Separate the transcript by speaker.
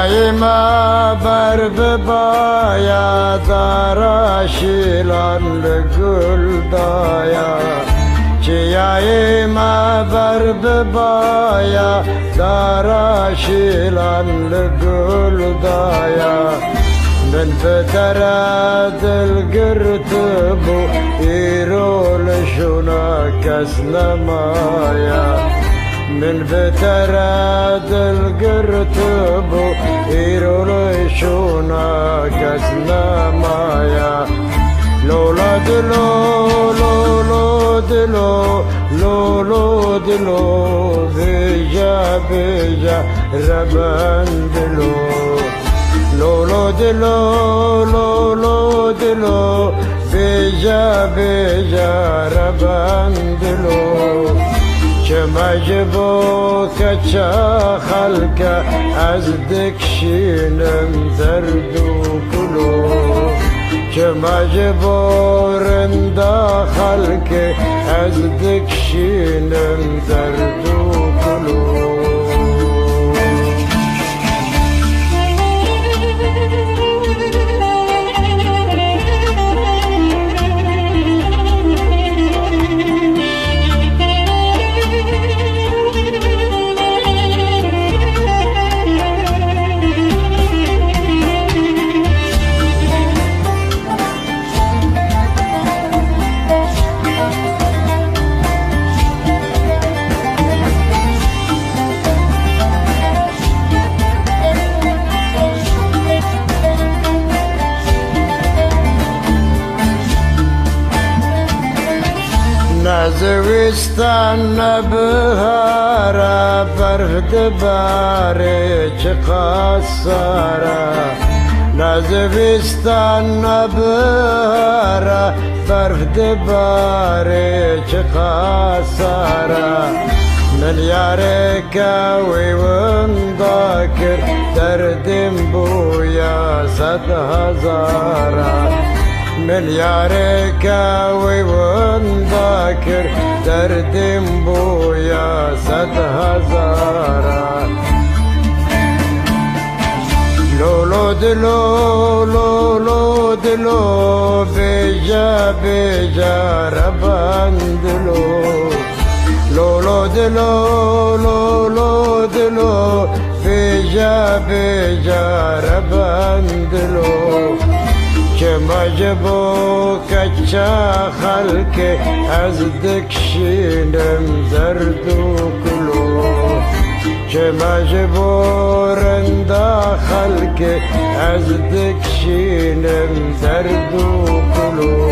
Speaker 1: ما بر ببایا دارا شیلان گل دایا چیای ما بر ببایا دارا شیلان گل دایا من فترات القرتب يرول شونا كسنا مايا من فترات القرتب يرول شونا كسنا مايا لولا دلو لولو دلو لولو دلو بيجا بيجا ربان دلو لولو دلو لولو دلو بيجا بيجا ربان دلو كما جبو كتشا خلقا أزدك شينم زردو كلو كما جبو رندا خلقا أزدك شينم زردو كلو Azristan bihara barhd bare çıkasara Nazvistan bihara barhd bare çıkasara Milyarek ve vındakir derdim bu ya sad hazar هزارا من يارك ويونداكر دردم بويا صد هزارا لولو دلو لولو دلو بيجا بيجا ربان دلو لولو دلو لولو دلو بيجا بيجا ربان دلو كما جبو كتشا خلق أزدك شينم زردو كلو كما جبو رندا خلق أزدك شينم زردو كلو